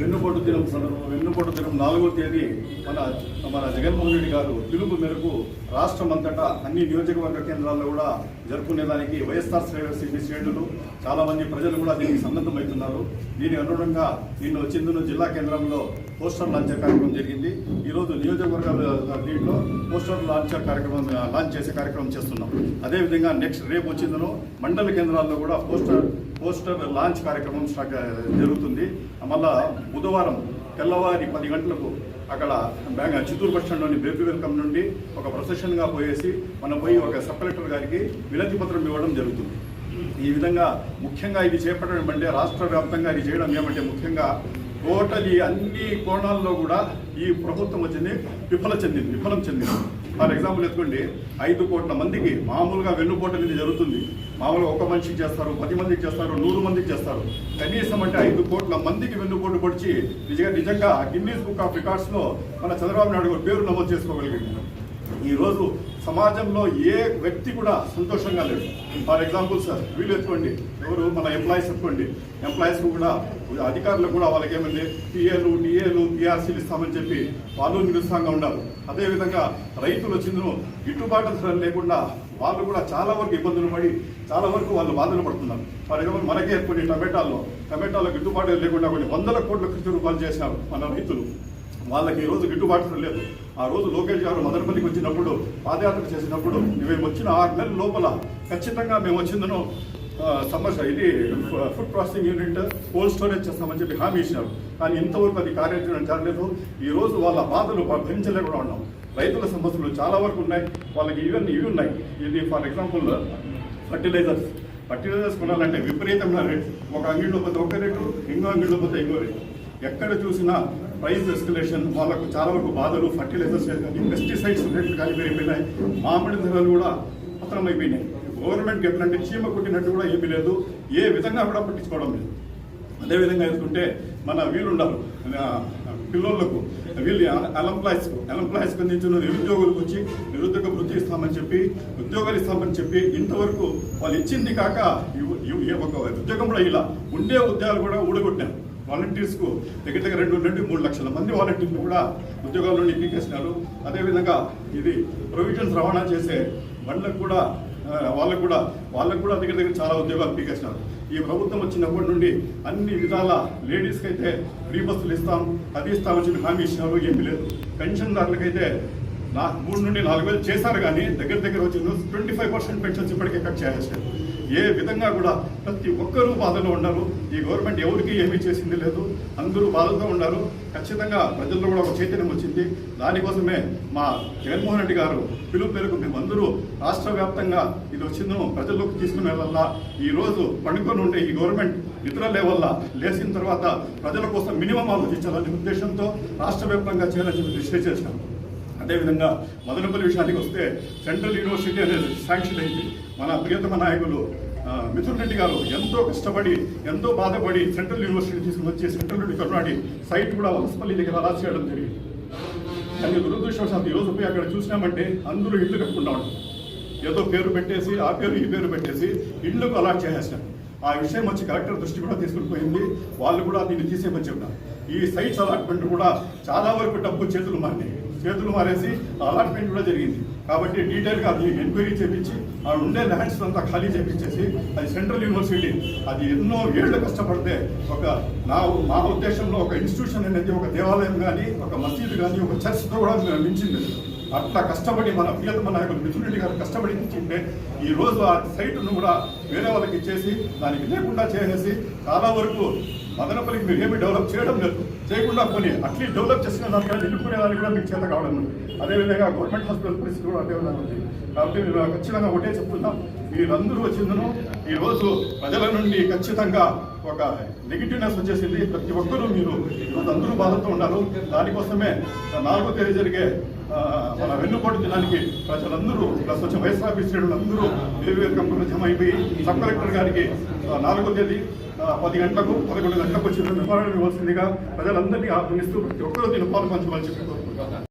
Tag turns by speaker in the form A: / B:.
A: వెన్నుపొట్టు దినం సందర్భం వెన్నుపొట్టు దినం నాలుగో తేదీ మన మన జగన్మోహన్ రెడ్డి గారు పిలుపు మేరకు రాష్ట్రం అంతటా అన్ని నియోజకవర్గ కేంద్రాల్లో కూడా జరుపుకునేదానికి వైఎస్ఆర్ సిపి శ్రేణులు చాలామంది ప్రజలు కూడా దీనికి సన్నద్ధమవుతున్నారు. దీని అనుగుణంగా నిన్న చిందును జిల్లా కేంద్రంలో పోస్టర్ లాంచ్ కార్యక్రమం జరిగింది. ఈరోజు నియోజకవర్గాల దీంట్లో పోస్టర్ లాంచ్ కార్యక్రమం లాంచ్ చేసే కార్యక్రమం చేస్తున్నాం. అదేవిధంగా నెక్స్ట్ రేపు వచ్చిందను మండల కేంద్రాల్లో కూడా పోస్టర్ పోస్టర్ లాంచ్ కార్యక్రమం స్టార్ట్ జరుగుతుంది. మళ్ళా బుధవారం తెల్లవారి పది గంటలకు అక్కడ బ్యాంక్ చిత్తూరు బస్ స్టాండ్లోని బేబీ వెల్కమ్ నుండి ఒక ప్రొసెషన్గా పోయేసి మనం పోయి ఒక సబ్ కలెక్టర్ గారికి వినతి పత్రం ఇవ్వడం జరుగుతుంది. ఈ విధంగా ముఖ్యంగా ఇది చేపట్టడం అంటే రాష్ట్ర వ్యాప్తంగా ఇది చేయడం ఏమంటే ముఖ్యంగా టోటలీ అన్ని కోణాల్లో కూడా ఈ ప్రభుత్వం వచ్చింది విఫల చెందింది విఫలం చెందింది. ఫర్ ఎగ్జాంపుల్ ఎత్తుకోండి ఐదు కోట్ల మందికి మామూలుగా వెన్నుపోటు అనేది జరుగుతుంది. మామూలుగా ఒక మనిషికి చేస్తారు పది మందికి చేస్తారు నూరు మందికి చేస్తారు. కనీసం అంటే ఐదు కోట్ల మందికి వెన్నుపోటు పొడిచి నిజంగా నిజంగా గిన్నీస్ బుక్ ఆఫ్ రికార్డ్స్లో మన చంద్రబాబు నాయుడు గారు పేరు నమోదు చేసుకోగలిగింది ఈరోజు సమాజంలో ఏ వ్యక్తి కూడా సంతోషంగా లేడు. ఫర్ ఎగ్జాంపుల్ సార్ వీళ్ళు ఎత్తుకోండి. ఎవరు? మన ఎంప్లాయీస్ ఎత్తుకోండి. ఎంప్లాయీస్ కూడా అధికారులకు కూడా వాళ్ళకి ఏమంది? పిఏలు డిఏలు పిఆర్సీలు ఇస్తామని చెప్పి వాళ్ళు నిరుత్సాహంగా ఉన్నారు. అదేవిధంగా రైతులు వచ్చిందను గిట్టుబాటు ధరలు లేకుండా వాళ్ళు కూడా చాలా వరకు ఇబ్బందులు పడి చాలా వరకు వాళ్ళు బాధలు పడుతున్నారు. ఫర్ ఎగ్జాంపుల్ మనకే కొన్ని టమాటాల్లో టమాటాలో గిట్టుబాటు లేకుండా కొన్ని వందల కోట్ల కృషి రూపాయలు చేసినారు మన రైతులు. వాళ్ళకి ఈ రోజు గిట్టుబాటు లేదు. ఆ రోజు లోకేష్ గారు మదనపల్లికి వచ్చినప్పుడు పాదయాత్ర చేసినప్పుడు మేము వచ్చిన ఆరు నెలల లోపల ఖచ్చితంగా మేము వచ్చిందను సమస్య ఇది food processing unit cold storage చేస్తామని చెప్పి హామీ ఇచ్చినారు. కానీ ఇంతవరకు అది కార్యాచరణ జరగలేదు. ఈరోజు వాళ్ళ బాధలు భరించలేకుండా ఉన్నాం. రైతుల సమస్యలు చాలా వరకు ఉన్నాయి. వాళ్ళకి ఇవన్నీ ఇవి ఉన్నాయి. ఇది ఫర్ ఎగ్జాంపుల్ ఫర్టిలైజర్స్. ఫర్టిలైజర్స్ కొనాలంటే విపరీతమైన రేట్. ఒక అంగిడిలో పోతే ఒక రేటు ఇంకో అంగిడిలో పోతే ఇంకో రేటు. ఎక్కడ చూసినా ప్రైస్ ఎస్కలేషన్ వాళ్ళకు చాలా వరకు బాధలు ఫర్టిలైజర్స్ కానీ పెస్టిసైడ్స్ రేట్లు కానీ పెరిగిపోయినాయి. మామిడి ధరలు కూడా పత్రమైపోయినాయి గవర్నమెంట్కి ఎట్లాంటి చీమ కొట్టినట్టు కూడా ఏమీ లేదు. ఏ విధంగా కూడా పట్టించుకోవడం లేదు. అదేవిధంగా చూసుకుంటే మన వీళ్ళుండరు. పిల్లలకు వీళ్ళు అలంప్లాయస్ అలంప్లాయస్ అందించిన నిరుద్యోగులకు వచ్చి నిరుద్యోగ వృత్తి ఇస్తామని చెప్పి ఉద్యోగాలు ఇస్తామని చెప్పి ఇంతవరకు వాళ్ళు ఇచ్చింది కాక ఏ ఒక ఉద్యోగం కూడా ఇలా ఉండే ఉద్యోగాలు కూడా ఊడగొట్టాం వాలంటీర్స్కు దగ్గర దగ్గర రెండు నుండి మూడు మంది వాలంటీర్లు కూడా ఉద్యోగాల నుండి పీకేసినారు అదేవిధంగా ఇది ప్రొవిజన్స్ రవాణా చేసే బండ్లకు కూడా వాళ్ళకు కూడా వాళ్ళకు కూడా దగ్గర దగ్గర చాలా ఉద్యోగాలు పీకేసినారు ఈ ప్రభుత్వం వచ్చినప్పటి నుండి అన్ని విధాల లేడీస్కి అయితే ఫ్రీ బస్సులు ఇస్తాం అది ఇస్తామని చెప్పి హామీ ఇచ్చినారు ఏమీ లేదు. పెన్షన్దారులకైతే మూడు నుండి నాలుగు వేలు చేశారు కానీ దగ్గర దగ్గర వచ్చి ట్వంటీ ఫైవ్ పర్సెంట్ పెన్షన్స్ ఇప్పటికే కట్ చేసేసారు. ఏ విధంగా కూడా ప్రతి ఒక్కరూ బాధలో ఉన్నారు. ఈ గవర్నమెంట్ ఎవరికి ఏమీ చేసింది లేదు. అందరూ బాధతో ఉన్నారు. ఖచ్చితంగా ప్రజల్లో కూడా ఒక చైతన్యం వచ్చింది. దానికోసమే మా జగన్మోహన్ రెడ్డి గారు పిలుపు మేరకు మేమందరూ రాష్ట్ర వ్యాప్తంగా ఇది వచ్చిందో ప్రజల్లోకి తీసుకుని వెళ్ళాలా? ఈరోజు పండుకొని ఉండే ఈ గవర్నమెంట్ నిద్ర లేవల్ల లేచిన తర్వాత ప్రజల కోసం మినిమం ఆలోచించాలనే ఉద్దేశంతో రాష్ట్ర వ్యాప్తంగా చేయాలని చెప్పి డిసైడ్ అదేవిధంగా మదనపల్లి విషయానికి వస్తే సెంట్రల్ యూనివర్సిటీ అనేది శాంక్షన్ అయింది. మన ప్రియతమ నాయకులు మిథున్ రెడ్డి గారు ఎంతో కష్టపడి ఎంతో బాధపడి సెంట్రల్ యూనివర్సిటీ తీసుకుని వచ్చి సెంట్రల్ నుండి కర్ణాడి సైట్ కూడా వలసపల్లి దగ్గర అలా చేయడం జరిగింది. కానీ దురదృష్టవశాత్తు ఈరోజు పోయి అక్కడ చూసినామంటే అందరూ ఇల్లు కట్టుకుంటా ఉంటారు ఏదో పేరు పెట్టేసి ఆ పేరు ఈ పేరు పెట్టేసి ఇళ్ళకు అలాట్ చేసేసారు ఆ విషయం వచ్చి కలెక్టర్ దృష్టి కూడా తీసుకుని పోయింది. వాళ్ళు కూడా దీన్ని తీసేయమని చెప్పినారు. ఈ సైట్స్ అలాట్మెంట్ కూడా చాలా వరకు డబ్బు చేతులు మారినాయి. చేతులు మారేసి అలాట్మెంట్ కూడా జరిగింది. కాబట్టి డీటెయిల్గా అది ఎంక్వైరీ చేపించి ఆ ఉండే ల్యాండ్స్ అంతా ఖాళీ చేపించేసి అది సెంట్రల్ యూనివర్సిటీ అది ఎన్నో ఏళ్ళు కష్టపడితే ఒక నా మా ఉద్దేశంలో ఒక ఇన్స్టిట్యూషన్ అనేది ఒక దేవాలయం కానీ ఒక మసీదు కానీ ఒక చర్చ్తో కూడా మించింది. అట్లా కష్టపడి మన ప్రియతమ నాయకులు యొక్క రెడ్డి గారు కష్టపడి ఇచ్చింటే ఈ రోజు ఆ సైట్ను కూడా వేరే వాళ్ళకి ఇచ్చేసి దానికి లేకుండా చేసేసి చాలా వరకు మదనపల్లికి మీరు ఏమి డెవలప్ చేయడం లేదు. చేయకుండా పోనీ అట్లీస్ట్ డెవలప్ చేసిన దానికన్నా నిలుపుకునే దానికి కూడా మీకు చేత కావడం లేదు. అదేవిధంగా గవర్నమెంట్ హాస్పిటల్ పరిస్థితి కూడా అదే విధంగా ఉంది. కాబట్టి మేము ఖచ్చితంగా ఒకటే చెప్తున్నాం మీరందరూ వచ్చిందను. ఈ రోజు ప్రజల నుండి ఖచ్చితంగా ఒక నెగిటివ్నెస్ వచ్చేసింది. ప్రతి ఒక్కరూ మీరు ఈరోజు అందరూ బాధతో ఉన్నారు. దానికోసమే నాలుగో తేదీ జరిగే మన వెన్నుకోట దినానికి ప్రజలందరూ ప్లస్ వచ్చే వైఎస్ఆర్పీ శ్రేణులందరూ వేరు కంపెనీలు జమ అయిపోయి సబ్ కలెక్టర్ గారికి నాలుగో తేదీ పది గంటలకు పదకొండు గంటలకు వచ్చిన నివారణ ఇవ్వాల్సిందిగా ప్రజలందరినీ ఆహ్వానిస్తూ ప్రతి ఒక్కరూ దీన్ని పాల్పంచవలసి కోరుకుంటున్నాను.